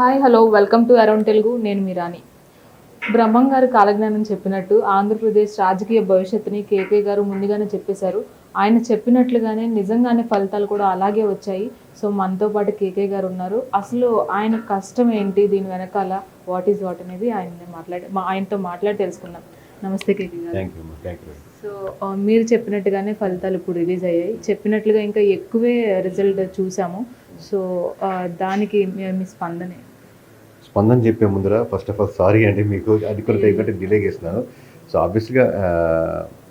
Hi hello welcome to around Telugu నేను మీరాని బ్రహ్మం గారు కాలజ్ఞానం చెప్పినట్టు ఆంధ్రప్రదేశ్ రాజకీయ భవిష్యత్తుని కేకే గారు ముందుగానే చెప్పేశారు. ఆయన చెప్పినట్లుగానే నిజంగానే ఫలితాలు కూడా అలాగే వచ్చాయి. సో మనతో పాటు కేకే గారు ఉన్నారు. అసలు ఆయన కష్టం ఏంటి? దీని వెనకాల వాట్ ఈజ్ వాట్ అనేది ఆయన మాట్లాడి మా- ఆయనతో మాట్లాడి తెలుసుకుందాం. నమస్తే కేకే గారు. సో మీరు చెప్పినట్టుగానే ఫలితాలు ఇప్పుడు రిలీజ్ అయ్యాయి. చెప్పినట్లుగా ఇంకా ఎక్కువే రిజల్ట్ చూసాము. సో దానికి మీ- మీ స్పందన? స్పందన చెప్పే ముందర ఫస్ట్ ఆఫ్ ఆల్ సారీ అండి మీకు అది కూడా ఎందుకంటే డిలే చేస్తున్నాను. సో ఆబ్వియస్గా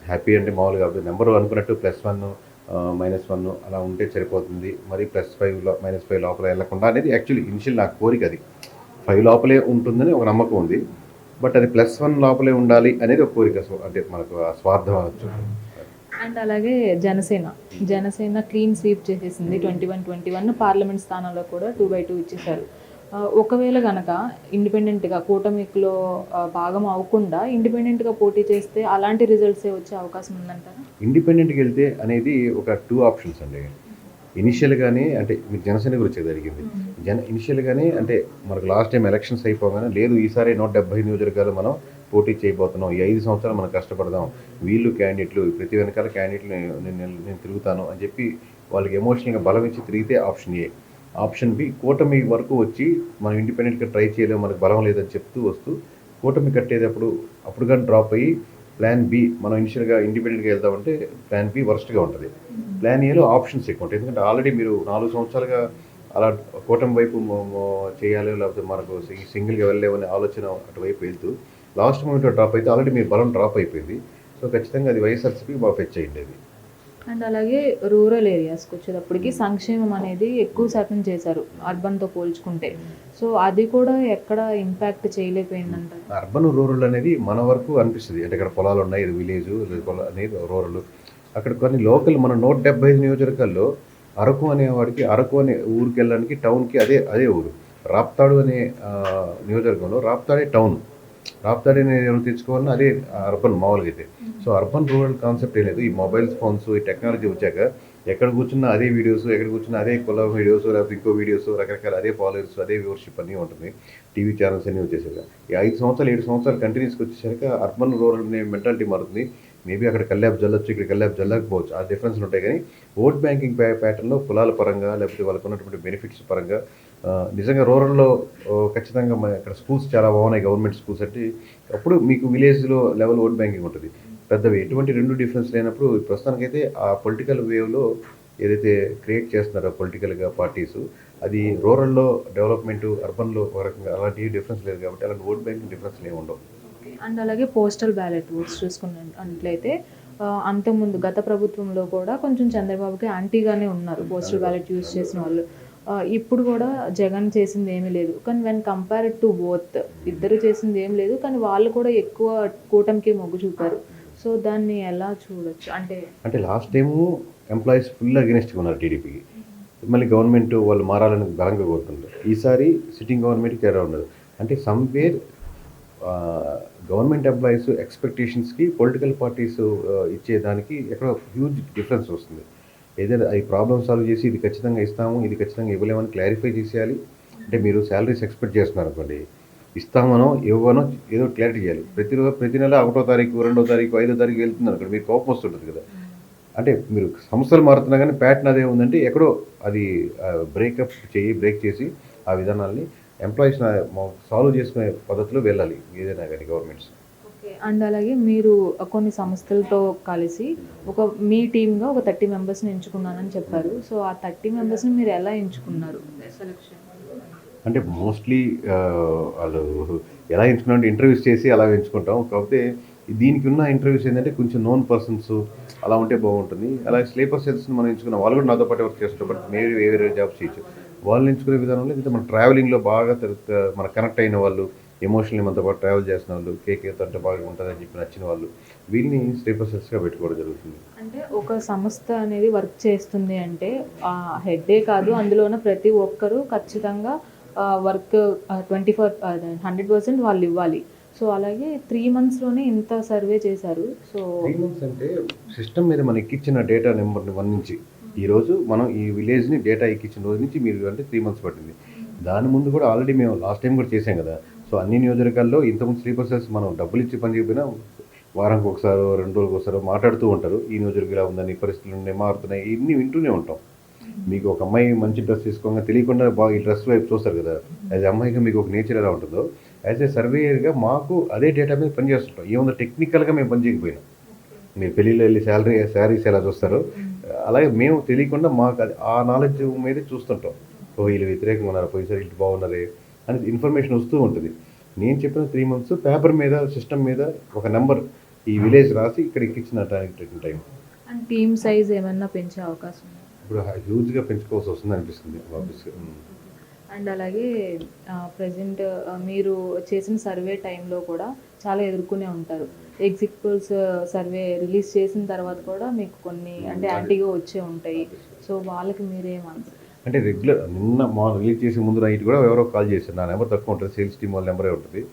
హ్యాపీ అంటే మామూలుగా నెంబర్ అనుకున్నట్టు ప్లస్ వన్ మైనస్ వన్ అలా ఉంటే సరిపోతుంది. మరి ప్లస్ ఫైవ్ మైనస్ ఫైవ్ లోపల వెళ్ళకుండా అనేది యాక్చువల్లీ ఇనిషియల్ నా కోరిక అది. ఫైవ్ లోపలే ఉంటుందని ఒక నమ్మకం ఉంది. బట్ అది ప్లస్ వన్ లోపలే ఉండాలి అనేది ఒక కోరిక అంటే మనకు స్వార్థం అనొచ్చు. అండ్ అలాగే జనసేన. జనసేన క్లీన్ స్వీప్ చేసేసింది twenty one twenty one parliament స్థానంలో కూడా టూ బై టూ ఇచ్చేశారు. ఒకవేళ గనక ఇండిపెండెంట్గా కూటమిలో భాగం అవ్వకుండా ఇండిపెండెంట్గా పోటీ చేస్తే అలాంటి రిజల్ట్సే వచ్చే అవకాశం ఉందంటారా? ఇండిపెండెంట్కి వెళ్తే అనేది ఒక టూ ఆప్షన్స్ అండి. ఇనిషియల్గానే అంటే మీకు జనసేన గురించి జరిగింది. జన ఇనిషియల్గానే అంటే మనకు లాస్ట్ టైం ఎలక్షన్స్ అయిపోగానే లేదు ఈసారి నూట డెబ్బై నియోజకవర్గాలు మనం పోటీ చేయబోతున్నాం. ఈ ఐదు సంవత్సరాలు మనం కష్టపడదాం. వీళ్ళు క్యాండిడేట్లు ప్రతి వెనకాల క్యాండిడేట్లు నేను నేను తిరుగుతాను అని చెప్పి వాళ్ళకి ఎమోషనల్గా బలం ఇచ్చి తిరిగితే ఆప్షన్ ఏ. ఆప్షన్ బి కూటమి వరకు వచ్చి మనం ఇండిపెండెంట్గా ట్రై చేయలేము మనకు బలం లేదని చెప్తూ వస్తూ కూటమి కట్టేటప్పుడు అప్పుడు కానీ డ్రాప్ అయ్యి ప్లాన్ బి మనం ఇనిషియల్గా ఇండిపెండెంట్గా వెళ్దామంటే ప్లాన్ బి వరస్ట్గా ఉంటుంది. ప్లాన్ ఏలో ఆప్షన్స్ ఎక్కువ ఉంటాయి. ఎందుకంటే ఆల్రెడీ మీరు నాలుగు సంవత్సరాలుగా అలా కూటమి వైపు చేయాలి లేకపోతే మనకు సింగిల్గా వెళ్ళలేమనే ఆలోచన అటువైపు వెళ్తూ లాస్ట్ మూమెంట్లో డ్రాప్ అయితే ఆల్రెడీ మీ బలం డ్రాప్ అయిపోయింది. సో ఖచ్చితంగా అది వైఎస్ఆర్సీపీ బాగా ఫెచ్ అయ్యింది అది అండ్ అలాగే రూరల్ ఏరియాస్కి వచ్చేటప్పటికి సంక్షేమం అనేది ఎక్కువ శాతం చేశారు అర్బన్తో పోల్చుకుంటే. సో అది కూడా ఎక్కడ ఇంపాక్ట్ చేయలేకపోయిందంట. అర్బన్ రూరల్ అనేది మన వరకు అనిపిస్తుంది. అంటే ఇక్కడ పొలాలు ఉన్నాయి ఇది విలేజ్ అనేది రూరల్. అక్కడ కొన్ని లోకల్ మన నూట డెబ్బై ఐదు నియోజకవర్గాల్లో అరకు అనేవాడికి అరకు అనే ఊరికి వెళ్ళడానికి టౌన్కి అదే అదే ఊరు. రాప్తాడు అనే నియోజకవర్గంలో రాప్తాడే టౌన్. రాప్తాడే ఎవరు తెచ్చుకోవాలన్నా అదే అర్బన్ మామూలుగా అయితే సో అర్బన్ రూరల్ కాన్సెప్ట్ ఏం లేదు. ఈ మొబైల్ ఫోన్స్ ఈ టెక్నాలజీ వచ్చాక ఎక్కడ కూర్చున్నా అదే వీడియోస్ ఎక్కడ కూర్చున్నా అదే కుల వీడియోస్ లేకపోతే ఇంకో వీడియోస్ రకరకాల అదే ఫాలోవర్స్ అదే వ్యూవర్షిప్ అన్నీ ఉంటుంది. టీవీ ఛానల్స్ అన్నీ వచ్చేసాక. ఈ ఐదు సంవత్సరాలు ఏడు సంవత్సరాలు కంటిన్యూస్కి వచ్చేసరికి అర్బన్ రూరల్ అనే మెంటాలిటీ మారుతుంది. మేబీ అక్కడ కల్లాబ్ జల్లొచ్చు ఇక్కడ కల్లాబ్ జల్లకపోవచ్చు ఆ డిఫరెన్స్ ఉంటాయి కానీ ఓట్ బ్యాంకింగ్ ప్యా ప్యాటర్న్లో కులాల పరంగా లేకపోతే వాళ్ళకు ఉన్నటువంటి బెనిఫిట్స్ పరంగా నిజంగా రూరల్లో ఖచ్చితంగా మన ఇక్కడ స్కూల్స్ చాలా బాగున్నాయి గవర్నమెంట్ స్కూల్స్ అంటే. అప్పుడు మీకు విలేజ్లో లెవెల్ ఓట్ బ్యాంకింగ్ ఉంటుంది. పెద్దవి ఎటువంటి రెండు డిఫరెన్స్ లేనప్పుడు ప్రస్తుతానికైతే ఆ పొలిటికల్ వేవ్లో ఏదైతే క్రియేట్ చేస్తున్నారో పొలిటికల్గా పార్టీస్ అది రూరల్లో డెవలప్మెంట్ అర్బన్లో ఒక రకంగా అలాంటి డిఫరెన్స్ లేదు కాబట్టి అలాంటి ఓట్ బ్యాంకింగ్ డిఫరెన్స్ ఏమి ఉండవు. అండ్ అలాగే పోస్టల్ బ్యాలెట్ ఓట్స్ చూసుకున్నట్లయితే అంతకుముందు గత ప్రభుత్వంలో కూడా కొంచెం చంద్రబాబుకి యాంటీగానే ఉన్నారు. పోస్టల్ బ్యాలెట్ యూజ్ చేసిన వాళ్ళు. ఇప్పుడు కూడా జగన్ చేసింది ఏమీ లేదు. కానీ వెన్ కంపేర్డ్ టు బోత్ ఇద్దరు చేసింది ఏం లేదు కానీ వాళ్ళు కూడా ఎక్కువ కూటమికి మొగ్గు చూపారు. సో దాన్ని ఎలా చూడొచ్చు? అంటే అంటే లాస్ట్ టైము ఎంప్లాయీస్ ఫుల్ అగెనిస్ట్గా ఉన్నారు టీడీపీకి మళ్ళీ గవర్నమెంట్ వాళ్ళు మారాలని బలంగా కోరుతున్నారు ఈసారి సిట్టింగ్ గవర్నమెంట్కి తేడా ఉండదు. అంటే సమ్వేర్ గవర్నమెంట్ ఎంప్లాయీస్ ఎక్స్పెక్టేషన్స్కి పొలిటికల్ పార్టీస్ ఇచ్చేదానికి ఎక్కడో హ్యూజ్ డిఫరెన్స్ వస్తుంది. ఏదైనా అది ప్రాబ్లమ్ సాల్వ్ చేసి ఇది ఖచ్చితంగా ఇస్తాము ఇది ఖచ్చితంగా ఇవ్వలేమని క్లారిఫై చేసేయాలి. అంటే మీరు శాలరీస్ ఎక్స్పెక్ట్ చేస్తున్నారు అనుకోండి. ఇస్తామనో ఇవ్వనో ఏదో క్లారిటీ చేయాలి. ప్రతి రోజు ప్రతి నెల ఒకటో తారీఖు రెండో తారీఖు ఐదో తారీఖు వెళ్తుంది అనుకోండి మీకు కోపం వస్తుంటుంది కదా. అంటే మీరు సంస్థలు మారుతున్నా కానీ ప్యాటర్న్ అదే ఉందంటే ఎక్కడో అది బ్రేకప్ చేయి బ్రేక్ చేసి ఆ విధానాల్ని ఎంప్లాయీస్ సాల్వ్ చేసుకునే పద్ధతిలో వెళ్ళాలి. ఏదైనా కానీ గవర్నమెంట్స్ అండ్ అలాగే మీరు కొన్ని సంస్థలతో కలిసి ఒక మీ టీమ్గా ఒక థర్టీ మెంబర్స్ని ఎంచుకున్నానని చెప్పారు. సో ఆ థర్టీ మెంబర్స్ని మీరు ఎలా ఎంచుకున్నారు? సెలక్షన్ అంటే మోస్ట్లీ వాళ్ళు ఎలా ఎంచుకున్నాం ఇంటర్వ్యూస్ చేసి అలా ఎంచుకుంటాం. కాకపోతే దీనికి ఉన్న ఇంటర్వ్యూస్ ఏంటంటే కొంచెం నోన్ పర్సన్స్ అలా ఉంటే బాగుంటుంది. అలాగే స్లీపర్ సెల్స్ని మనం ఎంచుకున్నాం. వాళ్ళు కూడా నాతో పాటు వర్క్ చేస్తారు బట్ మేబీ వేరే వేరే జాబ్స్ చేయొచ్చు. వాళ్ళు ఎంచుకునే విధానంలో ఇంకా మన ట్రావెలింగ్లో బాగా మన కనెక్ట్ అయిన వాళ్ళు ఎమోషనల్లీ మనతో పాటు ట్రావెల్ చేసిన వాళ్ళు కేకేతో అంటే బాగా ఉంటుందని చెప్పి నచ్చిన వాళ్ళు వీళ్ళని స్లీపర్ సెల్స్గా పెట్టుకోవడం జరుగుతుంది. అంటే ఒక సంస్థ అనేది వర్క్ చేస్తుంది అంటే ఆ హెడ్డే కాదు అందులో ఉన్న ప్రతి ఒక్కరూ ఖచ్చితంగా work twenty four hundred percent వాళ్ళు ఇవ్వాలి. సో అలాగే త్రీ మంత్స్లోనే ఇంత సర్వే చేశారు. సో త్రీ మంత్స్ అంటే సిస్టమ్ మీద మనకి ఎక్కిచ్చిన డేటా నెంబర్ వన్ నుంచి ఈ రోజు మనం ఈ విలేజ్ని డేటా ఎక్కించిన రోజు నుంచి మీరు అంటే త్రీ మంత్స్ పట్టింది. దాని ముందు కూడా ఆల్రెడీ మేము లాస్ట్ టైం కూడా చేసాం కదా. సో అన్ని నియోజకవర్గాల్లో ఇంతకుముందు స్లీపర్ సెల్స్ మనం డబ్బులు ఇచ్చి పని చెప్పినా వారానికి ఒకసారి రెండు రోజులకు ఒకసారి మాట్లాడుతూ ఉంటారు. ఈ నియోజకవర్గం ఇలా ఉందని పరిస్థితులు ఉన్నాయి మారుతున్నాయి ఇన్ని వింటూనే ఉంటాం. మీకు ఒక అమ్మాయి మంచి డ్రెస్ తీసుకోగా తెలియకుండా బాగా ఈ డ్రెస్ వైపు చూస్తారు కదా. యాజ్ అమ్మాయిగా మీకు ఒక నేచర్ ఎలా ఉంటుందో యాజ్ ఏ సర్వేయర్గా మాకు అదే డేటా మీద పని చేస్తుంటాం. ఏముందో టెక్నికల్గా మేము పని చేయకపోయినాం. మీరు పెళ్ళిలో వెళ్ళి శాలరీ శారీస్ ఎలా చూస్తారు అలాగే మేము తెలియకుండా మాకు అది ఆ నాలెడ్జ్ మీద చూస్తుంటాం. ఓ వీళ్ళు వ్యతిరేకంగా ఉన్నారు పోయిసారి ఇటు బాగున్నారే అని ఇన్ఫర్మేషన్ వస్తూ ఉంటుంది. నేను చెప్పిన త్రీ మంత్స్ పేపర్ మీద సిస్టమ్ మీద ఒక నెంబర్ ఈ విలేజ్ రాసి ఇక్కడ ఎక్కించిన టైం అండ్ టీమ్ సైజ్ ఏమన్నా పెంచే అవకాశం? ఇప్పుడు హ్యూజ్గా పెంచుకోవాల్సి వస్తుంది అనిపిస్తుంది ఆఫీస్కి అండ్ అలాగే ప్రజెంట్ మీరు చేసిన సర్వే టైంలో కూడా చాలా ఎదుర్కొనే ఉంటారు. ఎగ్జిట్ పోల్స్ సర్వే రిలీజ్ చేసిన తర్వాత కూడా మీకు కొన్ని అంటే యాంటీగా వచ్చే ఉంటాయి. సో వాళ్ళకి మీరేమన్నారు అంటే రెగ్యులర్ నిన్న మా రిలీజ్ చేసే ముందు నైట్ కూడా ఎవరో కాల్ చేశారు. నా నెంబర్ తక్కువ ఉంటుంది సేల్స్ టీమ్ వాళ్ళ నెంబరే ఉంటుంది.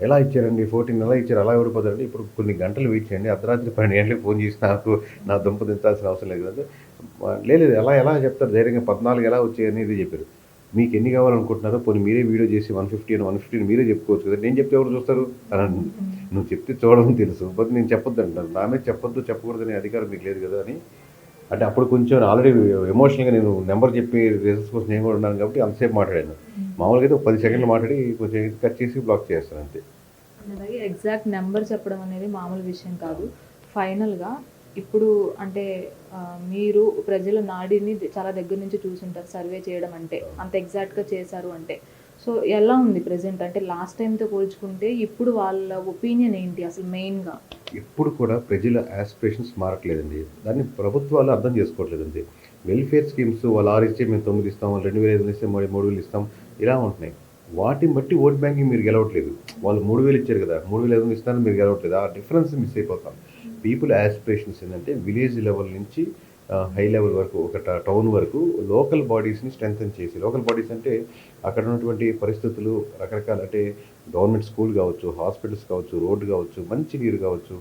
ఎలా ఇచ్చారండి? ఫోర్టీన్ ఎలా ఇచ్చారు అలా ఎవరిపోతారండి ఇప్పుడు కొన్ని గంటలు వెయిట్ చేయండి అర్ధరాత్రి పన్నెండు గంటలకు ఫోన్ చేసి నాకు నా దుంప దించాల్సిన అవసరం లేదు కదా. లేదు ఎలా ఎలా చెప్తారు? ధైర్యంగా పద్నాలుగు ఎలా వచ్చాయని ఇది చెప్పారు. మీకు ఎన్ని కావాలనుకుంటున్నారో పోనీ మీరే వీడియో చేసి వన్ ఫిఫ్టీ అని వన్ ఫిఫ్టీని మీరే చెప్పుకోవచ్చు కదా. నేను చెప్తే ఎవరు చూస్తారు? అని నువ్వు చెప్తే చూడడం తెలుసు. బట్ నేను చెప్పొద్దు అంటాను నా మీద చెప్పొద్దు చెప్పకూడదనే అధికారం మీకు లేదు కదా అని అంటే అప్పుడు కొంచెం ఆల్రెడీ ఎమోషనల్గా నేను నెంబర్ చెప్పి రిజల్ట్స్ కోసం నేను కూడా ఉన్నాను కాబట్టి అంతసేపు మాట్లాడాను. మామూలుగా అయితే ఒక పది సెకండ్లు మాట్లాడి కొంచెం కట్ చేసి బ్లాక్ చేస్తాను అంతే. అలాగే ఎగ్జాక్ట్ నెంబర్ చెప్పడం అనేది మామూలు విషయం కాదు. ఫైనల్గా ఇప్పుడు అంటే మీరు ప్రజల నాడిని చాలా దగ్గర నుంచి చూసుంటారు సర్వే చేయడం అంటే. అంత ఎగ్జాక్ట్గా చేశారు అంటే. సో ఎలా ఉంది ప్రజెంట్ అంటే లాస్ట్ టైంతో పోల్చుకుంటే ఇప్పుడు వాళ్ళ ఒపీనియన్ ఏంటి అసలు మెయిన్గా ఎప్పుడు కూడా ప్రజల ఆస్పిరేషన్స్ మారట్లేదండి. దాన్ని ప్రభుత్వాలు అర్థం చేసుకోవట్లేదండి. వెల్ఫేర్ స్కీమ్స్ వాళ్ళు ఆరు ఇస్తే మేము తొమ్మిది ఇస్తాం వాళ్ళు రెండు వేలు ఐదు ఇస్తే మూడు మూడు వేలు ఇస్తాం ఇలా ఉంటున్నాయి. వాటిని బట్టి ఓట్ బ్యాంకింగ్ మీరు గెలవట్లేదు. వాళ్ళు మూడు వేలు ఇచ్చారు కదా మూడు వేలు ఐదు ఇస్తారని మీరు గెలవట్లేదు. ఆ డిఫరెన్స్ మిస్ అయిపోతాం. పీపుల్ ఆస్పిరేషన్స్ ఏంటంటే విలేజ్ లెవెల్ నుంచి హై లెవెల్ వరకు ఒక టౌన్ వరకు లోకల్ బాడీస్ని స్ట్రెంగ్తన్ చేసి లోకల్ బాడీస్ అంటే అక్కడ ఉన్నటువంటి పరిస్థితులు రకరకాల అంటే గవర్నమెంట్ స్కూల్ కావచ్చు హాస్పిటల్స్ కావచ్చు రోడ్డు కావచ్చు మంచి నీరు కావచ్చు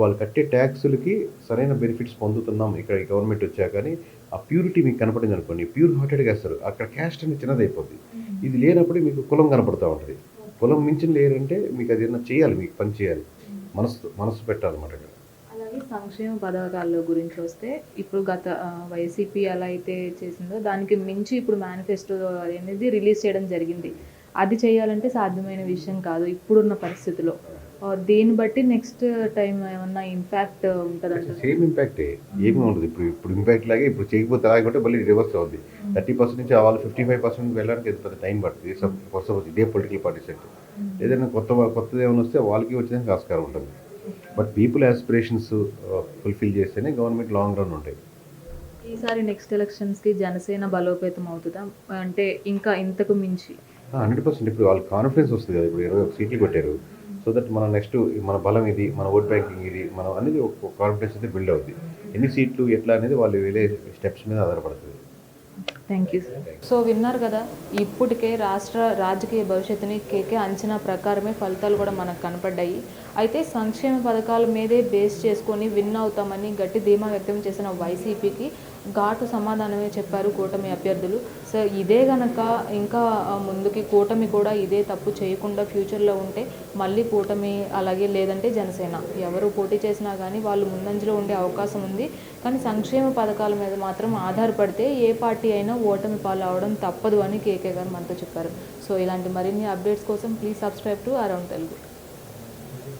వాళ్ళు కట్టే ట్యాక్సులకి సరైన బెనిఫిట్స్ పొందుతున్నాం ఇక్కడ గవర్నమెంట్ వచ్చాక కానీ ఆ ప్యూరిటీ మీకు కనపడింది అనుకోండి ప్యూర్ హార్టెడ్గా వేస్తారు అక్కడ క్యాస్ట్ అనేది చిన్నదైపోద్ది. ఇది లేనప్పుడు మీకు కులం కనపడుతూ ఉంటుంది. కులం మించిన లేరంటే మీకు అది ఏదైనా చేయాలి మీకు పని చేయాలి. మనసు మనసు పెట్టాలన్నమాట అలాగే సంక్షేమ పథకాల గురించి వస్తే ఇప్పుడు గత వైసీపీ ఎలా అయితే చేసిందో దానికి మించి ఇప్పుడు మేనిఫెస్టో అనేది రిలీజ్ చేయడం జరిగింది. అది చేయాలంటే సాధ్యమైన విషయం కాదు ఇప్పుడున్న పరిస్థితిలో. దీన్ని బట్టి నెక్స్ట్ టైం ఏమన్నా ఇంపాక్ట్ ఉంటుందంట సేమ్ ఇంపాక్టే. ఏమీ ఉండదు. ఇప్పుడు ఇప్పుడు ఇంపాక్ట్ లాగే ఇప్పుడు చేయకపోతే అలాగే మళ్ళీ రివర్స్ అవుద్ది. థర్టీ పర్సెంట్ నుంచి వాళ్ళు ఫిఫ్టీ ఫైవ్ పర్సెంట్ వెళ్ళడానికి ఎంత పెద్ద టైం పడుతుంది? సపోజ్ ఇదే పొలిటికల్ పార్టీస్ అంటే ఏదైనా కొత్త కొత్తది ఏమైనా వస్తే వాళ్ళకి వచ్చేదానికి ఆస్కారం ఉంటుంది. బట్ పీపుల్ ఆస్పిరేషన్స్ ఫుల్ఫిల్ చేస్తేనే గవర్నమెంట్ లాంగ్ రన్ ఉంటాయి ఈసారి నెక్స్ట్ ఎలక్షన్స్కి జనసేన బలోపేతం అవుతుందా? అంటే ఇంకా ఇంతకు మించి. Hundred percent. ఇప్పుడు వాళ్ళకి కాన్ఫిడెన్స్ వస్తుంది కదా ఇప్పుడు ఇరవై ఒక సీట్లు కొట్టారు. సో దట్ మన నెక్స్ట్ మన బలం ఇది మన ఓట్ బ్యాంకింగ్ ఇది మనం అనేది ఒక కాన్ఫిడెన్స్ అయితే బిల్డ్ అవుద్ది. ఎన్ని సీట్లు ఎట్లా అనేది వాళ్ళు వెళ్ళే స్టెప్స్ మీద ఆధారపడుతుంది థ్యాంక్ యూ సార్ సో విన్నారు కదా ఇప్పటికే రాష్ట్ర రాజకీయ భవిష్యత్తుని కేకే అంచనా ప్రకారమే ఫలితాలు కూడా మనకు కనపడ్డాయి. అయితే సంక్షేమ పథకాల మీదే బేస్ చేసుకొని విన్ అవుతామని గట్టి ధీమా వ్యక్తం చేసిన వైసీపీకి ఘాటు సమాధానమే చెప్పారు కూటమి అభ్యర్థులు. సో ఇదే గనక ఇంకా ముందుకి కూటమి కూడా ఇదే తప్పు చేయకుండా ఫ్యూచర్లో ఉంటే మళ్ళీ కూటమి అలాగే లేదంటే జనసేన. ఎవరు పోటీ చేసినా కానీ వాళ్ళు ముందంజలో ఉండే అవకాశం ఉంది. కానీ సంక్షేమ పథకాల మీద మాత్రం ఆధారపడితే ఏ పార్టీ అయినా ఓటమి పాలు అవడం తప్పదు అని కేకే గారు మనతో చెప్పారు. సో ఇలాంటి మరిన్ని అప్డేట్స్ కోసం please subscribe to around Telugu.